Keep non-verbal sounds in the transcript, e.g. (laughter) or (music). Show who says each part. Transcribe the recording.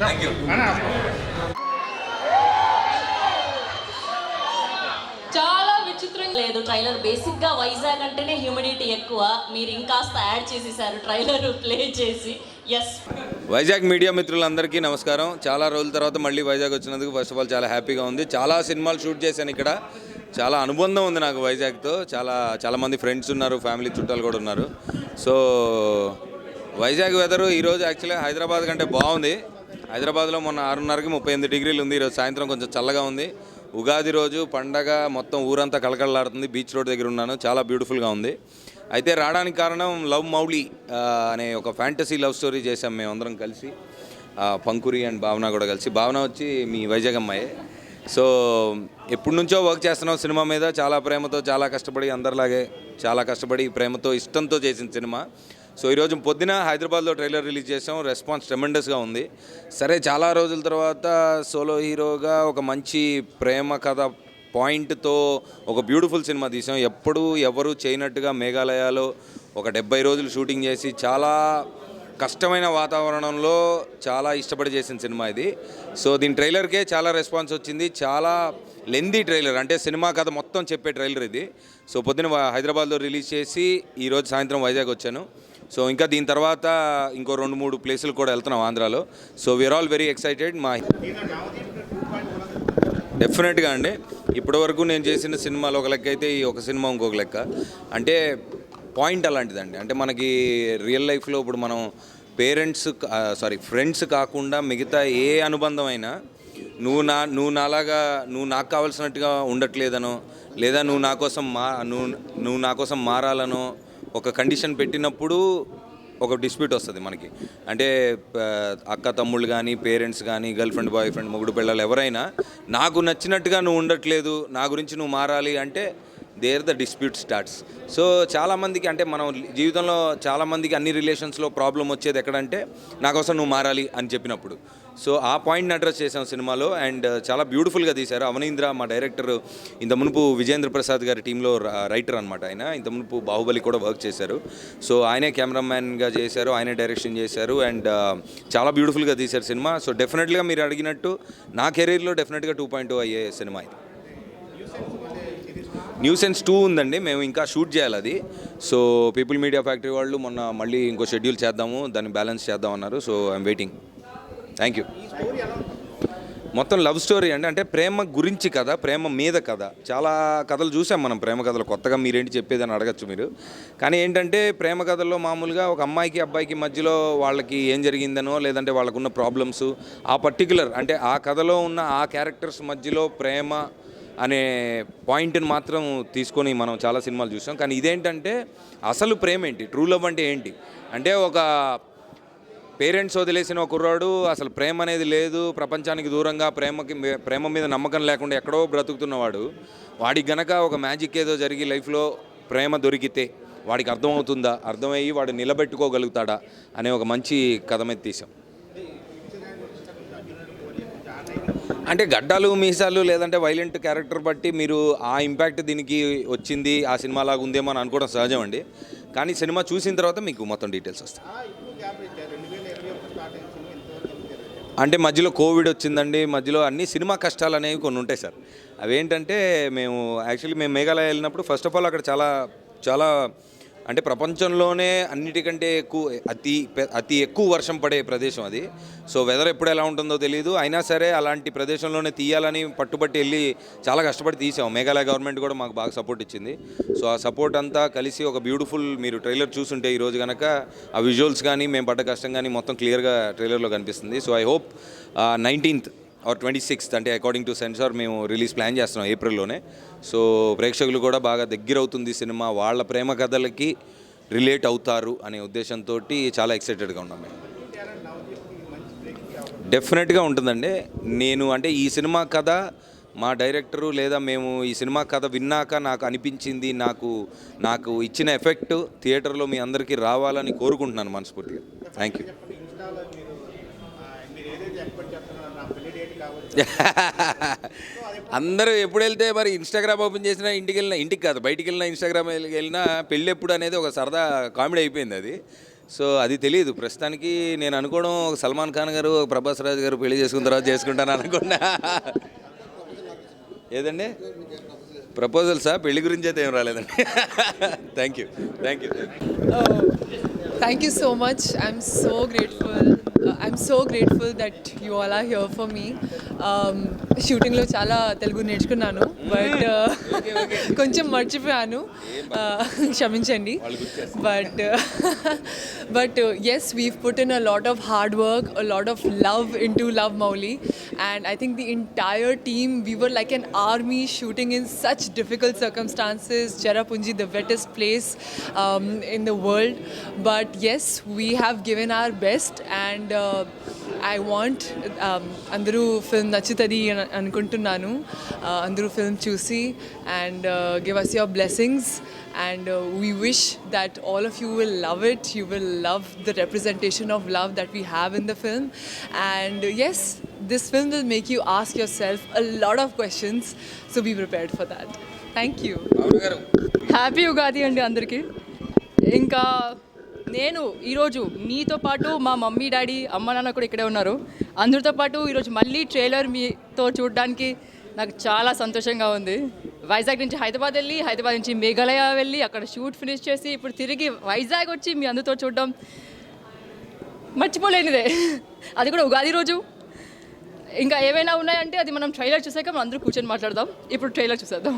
Speaker 1: Thank you
Speaker 2: చాలా విచిత్రంగా లేదు ట్రైలర్. బేసిక్గా వైజాగ్ అంటేనే హ్యూమిడిటీ ఎక్కువ. మీరు ఇంకాస్త యాడ్ చేసేసారు ట్రైలర్ ప్లే చేసి. ఎస్
Speaker 1: వైజాగ్ మీడియా మిత్రులందరికీ నమస్కారం. చాలా రోజుల తర్వాత మళ్ళీ వైజాగ్ వచ్చినందుకు ఫస్ట్ ఆఫ్ ఆల్ చాలా హ్యాపీగా ఉంది. చాలా సినిమాలు షూట్ చేశాను ఇక్కడ. చాలా అనుబంధం ఉంది నాకు వైజాగ్తో. చాలా చాలామంది ఫ్రెండ్స్ ఉన్నారు ఫ్యామిలీ చుట్టాలు కూడా ఉన్నారు. సో వైజాగ్ వెదరు ఈరోజు యాక్చువల్గా హైదరాబాద్ కంటే బాగుంది. హైదరాబాద్లో మొన్న ఆరున్నరకి ముప్పై ఎనిమిది డిగ్రీలు ఉంది. ఈరోజు సాయంత్రం కొంచెం చల్లగా ఉంది. ఉగాది రోజు పండగ మొత్తం ఊరంతా కలకలలాడుతుంది బీచ్ రోడ్ దగ్గర ఉన్నాను. చాలా బ్యూటిఫుల్గా ఉంది. అయితే రావడానికి కారణం లవ్ మౌలి అనే ఒక ఫ్యాంటసీ లవ్ స్టోరీ చేసాం అందరం కలిసి. పంకురి అండ్ భావన కూడా కలిసి. భావన వచ్చి మీ వైజాగ్ అమ్మాయి. సో ఎప్పటి నుంచో వర్క్ చేస్తున్నాం సినిమా మీద. చాలా ప్రేమతో చాలా కష్టపడి అందరిలాగే చాలా కష్టపడి ప్రేమతో ఇష్టంతో చేసిన సినిమా. సో ఈరోజు పొద్దున హైదరాబాద్లో ట్రైలర్ రిలీజ్ చేసాం రెస్పాన్స్ ట్రెమెండస్గా ఉంది. సరే చాలా రోజుల తర్వాత సోలో హీరోగా ఒక మంచి ప్రేమ కథ పాయింట్తో ఒక బ్యూటిఫుల్ సినిమా తీసాం ఎప్పుడు ఎవరు చేయనట్టుగా మేఘాలయాలో ఒక డెబ్బై రోజులు షూటింగ్ చేసి చాలా కష్టమైన వాతావరణంలో చాలా ఇష్టపడి చేసిన సినిమా ఇది. సో దీని ట్రైలర్కే చాలా రెస్పాన్స్ వచ్చింది. చాలా లెందీ ట్రైలర్ అంటే సినిమా కథ మొత్తం చెప్పే ట్రైలర్ ఇది. సో పొద్దున హైదరాబాద్లో రిలీజ్ చేసి ఈరోజు సాయంత్రం వైజాగ్ వచ్చాను. సో ఇంకా దీని తర్వాత ఇంకో రెండు మూడు ప్లేసులు కూడా వెళ్తున్నాం ఆంధ్రాలో. So we're all very excited మా డెఫినెట్గా అండి. ఇప్పటివరకు నేను చేసిన సినిమాలు ఒక లెక్క అయితే ఈ ఒక సినిమా ఇంకొక లెక్క. అంటే పాయింట్ అలాంటిదండి. అంటే మనకి రియల్ లైఫ్లో ఇప్పుడు మనం పేరెంట్స్ సారీ ఫ్రెండ్స్ కాకుండా మిగతా ఏ అనుబంధం అయినా నువ్వు నా నువ్వు నాలాగా నువ్వు నాకు కావాల్సినట్టుగా ఉండట్లేదనో లేదా నువ్వు నా కోసం మా నువ్వు నువ్వు నా కోసం మారాలనో ఒక కండిషన్ పెట్టినప్పుడు ఒక డిస్ప్యూట్ వస్తుంది మనకి. అంటే అక్క తమ్ముళ్ళు కానీ పేరెంట్స్ కానీ గర్ల్ ఫ్రెండ్ బాయ్ ఫ్రెండ్ మొగుడు పిల్లలు ఎవరైనా నాకు నచ్చినట్టుగా నువ్వు ఉండట్లేదు నా గురించి నువ్వు మారాలి అంటే there the dispute starts. So చాలామందికి అంటే మనం జీవితంలో చాలామందికి అన్ని రిలేషన్స్లో ప్రాబ్లం వచ్చేది ఎక్కడంటే నాకోసం నువ్వు మారాలి అని చెప్పినప్పుడు. సో ఆ పాయింట్ని అడ్రస్ చేసాం సినిమాలో అండ్ చాలా బ్యూటిఫుల్గా తీశారు. అవనీంద్ర మా డైరెక్టర్ ఇంత మునుపు విజేంద్ర ప్రసాద్ గారి టీంలో రైటర్ అనమాట ఆయన. ఇంత మునుపు బాహుబలి కూడా వర్క్ చేశారు. సో ఆయనే కెమెరామ్యాన్గా చేశారు ఆయనే డైరెక్షన్ చేశారు అండ్ చాలా బ్యూటిఫుల్గా తీశారు సినిమా. సో డెఫినెట్గా మీరు అడిగినట్టు నా కెరీర్లో డెఫినెట్గా టూ పాయింట్ అయ్యే సినిమా ఇది. న్యూ సెన్స్ టూ ఉందండి మేము ఇంకా షూట్ చేయాలి అది. సో పీపుల్ మీడియా ఫ్యాక్టరీ వాళ్ళు మొన్న మళ్ళీ ఇంకో షెడ్యూల్ చేద్దాము దాన్ని బ్యాలెన్స్ చేద్దాం అన్నారు. So I'm waiting thank you మొత్తం లవ్ స్టోరీ అండి. అంటే ప్రేమ గురించి కథ ప్రేమ మీద కథ. చాలా కథలు చూసాం మనం ప్రేమ కథలు. కొత్తగా మీరేంటి చెప్పేదని అడగచ్చు మీరు. కానీ ఏంటంటే ప్రేమ కథల్లో మామూలుగా ఒక అమ్మాయికి అబ్బాయికి మధ్యలో వాళ్ళకి ఏం జరిగిందనో లేదంటే వాళ్ళకున్న ప్రాబ్లమ్స్ ఆ పర్టికులర్ అంటే ఆ కథలో ఉన్న ఆ క్యారెక్టర్స్ మధ్యలో ప్రేమ అనే పాయింట్ని మాత్రం తీసుకొని మనం చాలా సినిమాలు చూసాం. కానీ ఇదేంటంటే అసలు ప్రేమ ఏంటి? ట్రూ లవ్ అంటే ఏంటి? అంటే ఒక పేరెంట్స్ వదిలేసిన ఒక కుర్రాడు అసలు ప్రేమ అనేది లేదు. ప్రపంచానికి దూరంగా ప్రేమకి ప్రేమ మీద నమ్మకం లేకుండా ఎక్కడో బ్రతుకుతున్నవాడు. వాడికి గనక ఒక మ్యాజిక్ ఏదో జరిగి లైఫ్లో ప్రేమ దొరికితే వాడికి అర్థమవుతుందా? అర్థమయ్యి వాడు నిలబెట్టుకోగలుగుతాడా? అనే ఒక మంచి కథ మీద తీసాం అంటే గడ్డాలు మీసాలు లేదంటే వైలెంట్ క్యారెక్టర్ బట్టి మీరు ఆ ఇంపాక్ట్ దీనికి వచ్చింది ఆ సినిమాలాగా ఉందేమో అని అనుకోవడం సహజం అండి కానీ సినిమా చూసిన తర్వాత మీకు మొత్తం డీటెయిల్స్ వస్తాయి. అంటే మధ్యలో కోవిడ్ వచ్చిందండి. మధ్యలో అన్ని సినిమా కష్టాలు అనేవి కొన్ని ఉంటాయి సార్. అవేంటంటే మేము యాక్చువల్లీ మేము మేఘాలయ వెళ్ళినప్పుడు ఫస్ట్ ఆఫ్ ఆల్ అక్కడ చాలా చాలా అంటే ప్రపంచంలోనే అన్నిటికంటే ఎక్కువ అతి అతి ఎక్కువ వర్షం పడే ప్రదేశం అది. సో వెదర్ ఎప్పుడు ఎలా ఉంటుందో తెలియదు అయినా సరే అలాంటి ప్రదేశంలోనే తీయాలని పట్టుబట్టి వెళ్ళి చాలా కష్టపడి తీసాం. మేఘాలయ గవర్నమెంట్ కూడా మాకు బాగా సపోర్ట్ ఇచ్చింది. సో ఆ సపోర్ట్ అంతా కలిసి ఒక బ్యూటిఫుల్ మీరు ట్రైలర్ చూసుంటే ఈరోజు కనుక ఆ విజువల్స్ కానీ మేము పడ్డ కష్టం కానీ మొత్తం క్లియర్గా ట్రైలర్లో కనిపిస్తుంది. So I hope nineteenth or twenty sixth అంటే అకార్డింగ్ టు సెన్సార్ మేము రిలీజ్ ప్లాన్ చేస్తున్నాం ఏప్రిల్లోనే సో ప్రేక్షకులు కూడా బాగా దగ్గర అవుతుంది సినిమా. వాళ్ళ ప్రేమ కథలకి రిలేట్ అవుతారు అనే ఉద్దేశంతో చాలా ఎక్సైటెడ్గా ఉన్నాం మేము. డెఫినెట్గా ఉంటుందండి. నేను అంటే ఈ సినిమా కథ మా డైరెక్టరు లేదా మేము ఈ సినిమా కథ విన్నాక నాకు అనిపించింది నాకు నాకు ఇచ్చిన ఎఫెక్ట్ థియేటర్లో మీ అందరికీ రావాలని కోరుకుంటున్నాను మనస్ఫూర్తిగా. థ్యాంక్ యూ (laughs) అందరూ ఎప్పుడు వెళ్తే మరి ఇన్స్టాగ్రామ్ ఓపెన్ చేసినా ఇంటికి వెళ్ళినా ఇంటికి కాదు బయటికి వెళ్ళినా ఇన్స్టాగ్రామ్ వెళ్ళినా పెళ్ళి ఎప్పుడు అనేది ఒక సరదా కామెడీ అయిపోయింది అది. సో అది తెలియదు ప్రస్తుతానికి నేను అనుకోవడం ఒక సల్మాన్ ఖాన్ గారు ప్రభాస్ రాజు గారు పెళ్ళి చేసుకున్న తర్వాత చేసుకుంటాను అనుకున్నా. (laughs) ఏదండి? ప్రపోజల్సా పెళ్ళి గురించి అయితే ఏం రాలేదండి. Thank you thank you
Speaker 3: Oh, thank you so much. I'm so grateful. Uh, I'm so grateful that you all are here for me. Um, షూటింగ్లో చాలా తెలుగు నేర్చుకున్నాను బట్ కొంచెం మర్చిపోయాను Uh, క్షమించండి but but yes we've put in a lot of hard work a lot of love in to Love Mouli and I think the entire team we were like an army shooting in such difficult circumstances Cherrapunji the wettest place um, in the world but yes we have given our best and uh, I want um, అందరూ film నచ్చుతుంది అని అనుకుంటున్నాను Uh, అందరూ film చూసి and give us your blessings and uh, we wish that all of you will love it you will love the representation of love that we have in the film and uh, yes this film will make you ask yourself a lot of questions so be prepared for that thank you
Speaker 1: అవును గారు
Speaker 4: happy Ugadi అండి అందరికీ ఇంకా నేను ఈరోజు మీతో పాటు మా మమ్మీ డాడీ అమ్మ నాన్న కూడా ఇక్కడే ఉన్నారు. అందరితో పాటు ఈరోజు మళ్ళీ ట్రైలర్ మీతో చూడడానికి నాకు చాలా సంతోషంగా ఉంది. వైజాగ్ నుంచి హైదరాబాద్ వెళ్ళి హైదరాబాద్ నుంచి మేఘాలయ వెళ్ళి అక్కడ షూట్ ఫినిష్ చేసి ఇప్పుడు తిరిగి వైజాగ్ వచ్చి మీ అందరితో చూడడం మర్చిపోలేనిదే. అది కూడా ఉగాది రోజు. ఇంకా ఏమైనా ఉన్నాయంటే అది మనం ట్రైలర్ చూసాక మనం అందరూ కూర్చొని మాట్లాడదాం. ఇప్పుడు ట్రైలర్ చూసేద్దాం.